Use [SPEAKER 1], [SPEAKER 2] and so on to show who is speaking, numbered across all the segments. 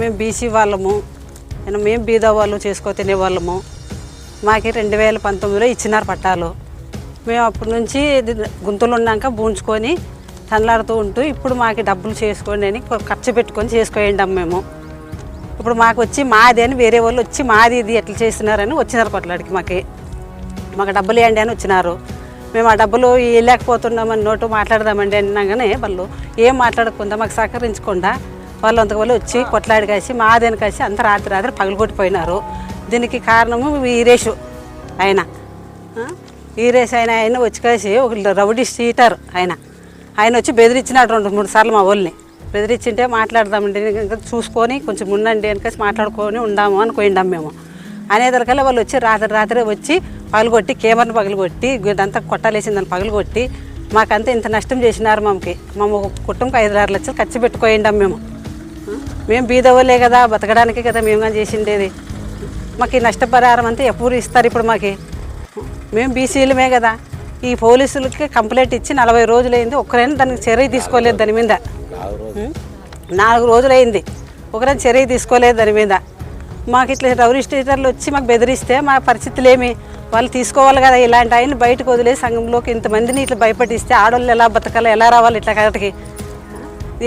[SPEAKER 1] మేము బీసీ వాళ్ళము. నేను మేము బీద వాళ్ళు చేసుకో తినే వాళ్ళము. మాకి రెండు వేల పంతొమ్మిదిలో ఇచ్చినారు పట్టాలు. మేము అప్పటి నుంచి గుంతలు ఉన్నాక బూంచుకొని తనలాడుతూ ఉంటూ ఇప్పుడు మాకు డబ్బులు చేసుకోండి అని ఖర్చు పెట్టుకొని చేసుకోండి మేము. ఇప్పుడు మాకు వచ్చి మాది అని వేరే వాళ్ళు వచ్చి మాది ఇది ఎట్లా చేస్తున్నారని వచ్చినారు కొట్లాడికి మాకి. మాకు డబ్బులు వేయండి అని వచ్చినారు. మేము ఆ డబ్బులు ఇవ్వలేకపోతున్నామని నోటు మాట్లాడదామండి అన్నాగానే వాళ్ళు ఏం మాట్లాడకుండా మాకు సహకరించకుండా వాళ్ళు అంతకు వచ్చి కొట్లాడి కాసి మా మాదేని కాసి అంత రాత్రి రాత్రి పగలగొట్టిపోయినారు. దీనికి కారణము వీరేషు ఆయన. వీరేష్ ఆయన ఆయన వచ్చి కాసి ఒక రౌడీ షీటర్ ఆయన. ఆయన వచ్చి బెదిరించినాడు రెండు మూడు సార్లు మా వాళ్ళని బెదిరించింటే మాట్లాడదామండి ఇంకా చూసుకొని కొంచెం ఉండండి అని మాట్లాడుకొని ఉండాము అనుకోయిండాం మేము. అనేదరికల్లా వాళ్ళు వచ్చి రాత్రి రాత్రి వచ్చి పగలగొట్టి కేమర్ని పగలగొట్టి ఇదంతా కొట్టాలేసిందని పగలగొట్టి మాకంతా ఇంత నష్టం చేసినారు మమ్మకి మమ్మ కుటుంబం ఐదు ఆరు లక్షలు ఖర్చు పెట్టుకోయిండాం మేము. మేము బీదవలే కదా బతకడానికే కదా మేము కానీ చేసిండేది. మాకు ఈ నష్టపరిహారం అంతా ఎప్పుడు ఇస్తారు ఇప్పుడు మాకి? మేము బీసీలమే కదా. ఈ పోలీసులకి కంప్లైంట్ ఇచ్చి నలభై రోజులైంది ఒక్కరైనా దానికి చర్య తీసుకోలేదు దాని మీద? నాలుగు రోజులైంది ఒకరైనా చర్య తీసుకోలేదు దాని మీద. మాకు ఇట్లా రౌడీ స్టేటర్లు వచ్చి మాకు బెదిరిస్తే మా పరిస్థితులు ఏమి వాళ్ళు తీసుకోవాలి కదా ఇలాంటి ఆయన బయటకు వదిలేసి సంఘంలోకి ఇంతమందిని ఇట్లా భయపడిస్తే ఆడవాళ్ళు ఎలా బతకాలి ఎలా రావాలి ఇట్లా కరెక్ట్కి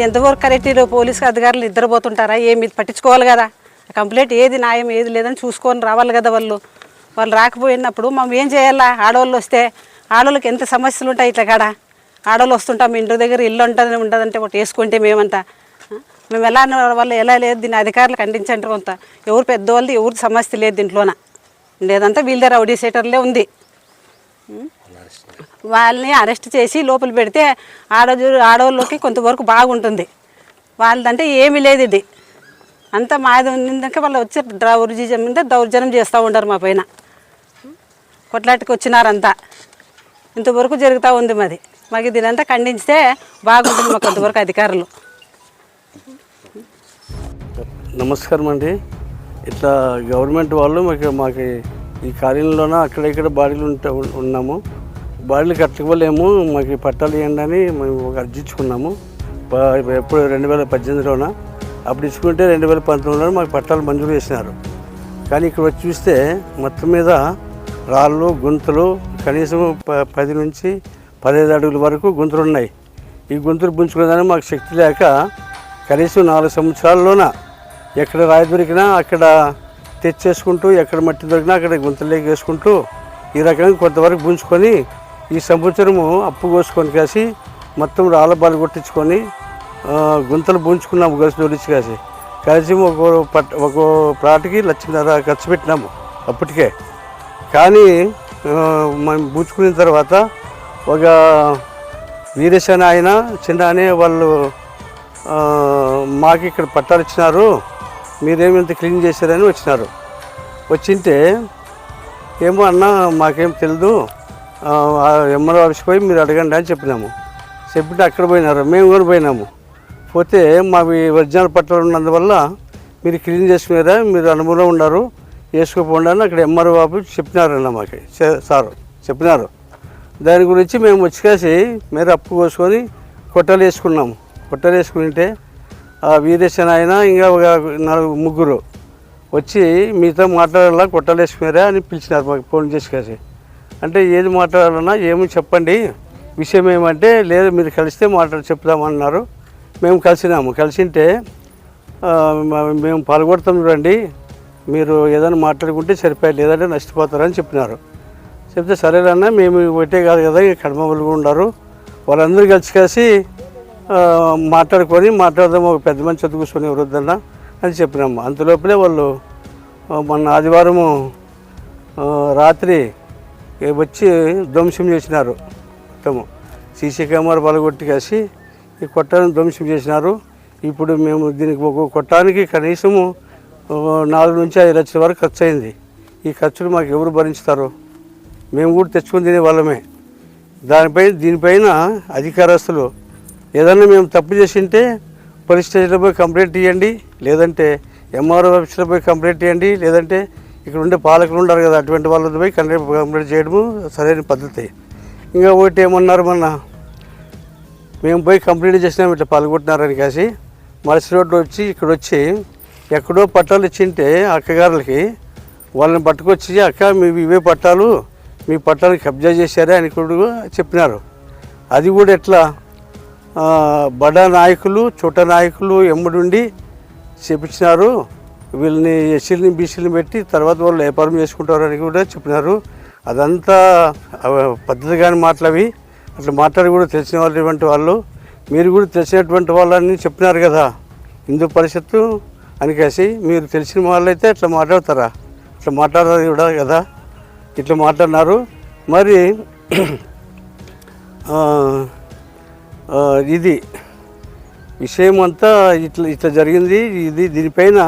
[SPEAKER 1] ఎంతవరకు కరెక్ట్ పోలీసు అధికారులు నిద్రపోతుంటారా? ఏమి పట్టించుకోవాలి కదా. కంప్లైంట్ ఏది న్యాయం ఏది లేదని చూసుకొని రావాలి కదా వాళ్ళు. వాళ్ళు రాకపోయినప్పుడు మనం ఏం చేయాలా? ఆడవాళ్ళు వస్తే ఆడవాళ్ళకి ఎంత సమస్యలు ఉంటాయి ఇట్లా కాడ? ఆడవాళ్ళు వస్తుంటాం ఇంటి దగ్గర ఇల్లు ఉంటుంది ఉండదంటే ఒకటి వేసుకుంటే మేమంతా. మేము ఎలా వాళ్ళు ఎలా లేదు దీన్ని అధికారులు ఖండించండి కొంత ఎవరు పెద్దవాళ్ళది ఎవరు సమస్య లేదు దీంట్లోన. లేదంతా వీళ్ళ రౌడీ సెటర్లే ఉంది. వాళ్ళని అరెస్ట్ చేసి లోపల పెడితే ఆడజు ఆడవాళ్ళకి కొంతవరకు బాగుంటుంది. వాళ్ళదంటే ఏమీ లేదు ఇది. అంతా మాది ఉన్నదాక వాళ్ళు వచ్చి దౌర్జన్యం మీద దౌర్జన్యం చేస్తూ ఉంటారు మా పైన. కొట్లాటికి వచ్చినారంతా. ఇంతవరకు జరుగుతూ ఉంది మాది. మాకు దీనంతా ఖండిస్తే బాగుంటుంది మాకు కొంతవరకు అధికారులు.
[SPEAKER 2] నమస్కారం అండి. ఇట్లా గవర్నమెంట్ వాళ్ళు మాకు మాకు ఈ కార్యంలోన అక్కడ ఇక్కడ బాడీలు ఉంటే ఉన్నాము. బాడీలు కట్టుకోలేము మాకు పట్టాలు ఇవ్వండి అని మేము అర్జించుకున్నాము ఎప్పుడు రెండు వేల పద్దెనిమిదిలోన? అప్పుడు ఇచ్చుకుంటే రెండు వేల పంతొమ్మిదిలో మాకు పట్టాలు మంజూరు చేసినారు. కానీ ఇక్కడ వచ్చి చూస్తే మొత్తం మీద రాళ్ళు గుంతలు కనీసం ప- పది నుంచి పదిహేను అడుగుల వరకు గుంతలు ఉన్నాయి. ఈ గుంతలు పుంజుకునేదానికి మాకు శక్తి లేక కనీసం నాలుగు సంవత్సరాల్లోన ఎక్కడ రాయి దొరికినా అక్కడ తెచ్చేసుకుంటూ ఎక్కడ మట్టి దొరికినా అక్కడ గుంతలేక వేసుకుంటూ ఈ రకంగా కొంతవరకు పుంజుకొని ఈ సంవత్సరము అప్పు కోసుకొని కాసి మొత్తం రాళ్ళబాలు కొట్టించుకొని గుంతలు పూంచుకున్నాము కలిసి దొరికి కాసి. కలిసి ఒక పట్ ఒక ప్లాట్కి లక్షన్నర ఖర్చు పెట్టినాము అప్పటికే. కానీ మేము మనం తర్వాత ఒక వీరేశన్ ఆయన చిన్న అనే వాళ్ళు మాకు ఇక్కడ పట్టాలు ఇచ్చినారు మీరేమింత క్లీన్ చేశారని వచ్చినారు. వచ్చింటే ఏమో అన్న మాకేం తెలియదు ఎంఆర్ఓ ఆఫీస్కి పోయి మీరు అడగండి అని చెప్పినాము. చెప్పింటే అక్కడ పోయినారు మేము కూడా పోయినాము. పోతే మావి ఒరిజినల్ పట్టాలు ఉన్నందువల్ల మీరు క్లీన్ చేసుకునేరా మీరు అనుభవంలో ఉన్నారు వేసుకోకుండా అని అక్కడ ఎంఆర్ఓ బాబు చెప్పినారన్న మాకు. సారు చెప్పినారు. దాని గురించి మేము వచ్చి కాసి మీరు అప్పు కోసుకొని కొట్టలు వేసుకున్నాము. కొట్టలు వేసుకుంటే ఆ వీరేశన్ ఆయన ఇంకా ఒక నాలుగు ముగ్గురు వచ్చి మీతో మాట్లాడాలా కొట్టలు వేసుకున్నారా అని పిలిచినారు మాకు ఫోన్ చేసి అంటే ఏది మాట్లాడాలన్నా ఏమి చెప్పండి. విషయం ఏమంటే లేదు మీరు కలిస్తే మాట్లాడి చెప్దామన్నారు. మేము కలిసినాము. కలిసింటే మేము పాల్గొడతాం చూడండి. మీరు ఏదైనా మాట్లాడుకుంటే సరిపోయి లేదంటే నష్టపోతారని చెప్పినారు. చెప్తే సరేనన్నా మేము ఒకటే కాదు కదా కడమ వాళ్ళు ఉన్నారు వాళ్ళందరూ కలిసి కలిసి మాట్లాడుకొని మాట్లాడదాం ఒక పెద్ద మంది చదువు కూర్చొని వృద్ధన్న అని చెప్పినాము. అంతలోపలే వాళ్ళు మొన్న ఆదివారము రాత్రి వచ్చి ధ్వంసం చేసినారు. మొత్తము. సీసీ కెమెరా పలగొట్టుకేసి ఈ కొట్టాన్ని ధ్వంసం చేసినారు. ఇప్పుడు మేము దీనికి ఒక కొట్టానికి కనీసము నాలుగు నుంచి ఐదు లక్షల వరకు ఖర్చు అయింది. ఈ ఖర్చులు మాకు ఎవరు భరించుతారు? మేము కూడా తెచ్చుకుని తినే వాళ్ళమే. దానిపై దీనిపైన అధికారస్తులు ఏదన్నా మేము తప్పు చేసింటే పోలీస్ స్టేషన్లో పోయి కంప్లైంట్ ఇవ్వండి లేదంటే ఎంఆర్ఓ ఆఫీస్లో పోయి కంప్లైంట్ ఇవ్వండి లేదంటే ఇక్కడ ఉండే పాలకులు ఉన్నారు కదా అటువంటి వాళ్ళతో పోయి కంప్లీట్ కంప్లీట్ చేయడము సరైన పద్ధతి. ఇంకా ఒకటి ఏమన్నారు మొన్న మేము పోయి కంప్లీట్ చేసినాం ఇట్లా పాల్గొంటున్నారని కాసి మలసి రోడ్డు వచ్చి ఇక్కడ వచ్చి ఎక్కడో పట్టాలు ఇచ్చింటే అక్కగారులకి వాళ్ళని పట్టుకొచ్చి అక్క మీ ఇవే పట్టాలు మీ పట్టాలు కబ్జా చేశారే అని కూడా చెప్పినారు. అది కూడా ఎట్లా? బడా నాయకులు చోట నాయకులు ఎమ్మడుండి చెప్పించినారు వీళ్ళని ఎస్సీలని బీసీలని పెట్టి తర్వాత వాళ్ళు వ్యాపారం చేసుకుంటారు అని కూడా చెప్పినారు. అదంతా పద్ధతిగానే పద్ధతి అట్లా మాట్లాడి కూడా తెలిసిన వాళ్ళటువంటి వాళ్ళు. మీరు కూడా తెలిసినటువంటి వాళ్ళని చెప్పినారు కదా. హిందూ పరిషత్తు అని కాసి మీరు తెలిసిన వాళ్ళైతే అట్లా మాట్లాడతారా? అట్లా మాట్లాడారు కూడా కదా. ఇట్లా మాట్లాడినారు. మరి ఇది విషయం అంతా ఇట్లా ఇట్లా జరిగింది. ఇది దీనిపైన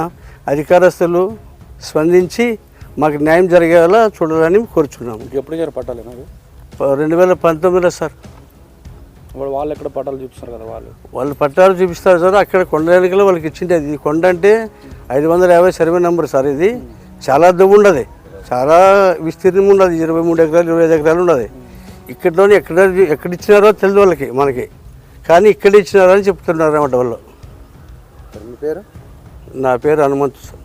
[SPEAKER 2] అధికారస్తులు స్పందించి మాకు న్యాయం జరిగేలా చూడాలని కోరుచున్నాము.
[SPEAKER 3] ఎప్పుడు ఇచ్చారు పట్టాలు
[SPEAKER 2] రెండు వేల పంతొమ్మిదిలో సార్.
[SPEAKER 3] వాళ్ళు ఎక్కడ పట్టాలు చూపిస్తారు కదా వాళ్ళు?
[SPEAKER 2] వాళ్ళు పట్టాలు చూపిస్తారు సార్ అక్కడ కొండ వెనుకలో వాళ్ళకి ఇచ్చిండేది ఈ కొండ అంటే ఐదు వందల యాభై సర్వే నెంబర్ సార్ ఇది. చాలా దుమ్ము ఉండదు. చాలా విస్తీర్ణం ఉండదు. ఇరవై మూడు ఎకరాలు ఇరవై ఐదు ఎకరాలు ఉండదు. ఇక్కడలోనే ఎక్కడ ఎక్కడ ఇచ్చినారో తెలియదు వాళ్ళకి మనకి. కానీ ఇక్కడ ఇచ్చినారని చెప్తున్నారు అన్నమాట వాళ్ళు.
[SPEAKER 3] పేరు?
[SPEAKER 2] నా పేరు హనుమంత్ సార్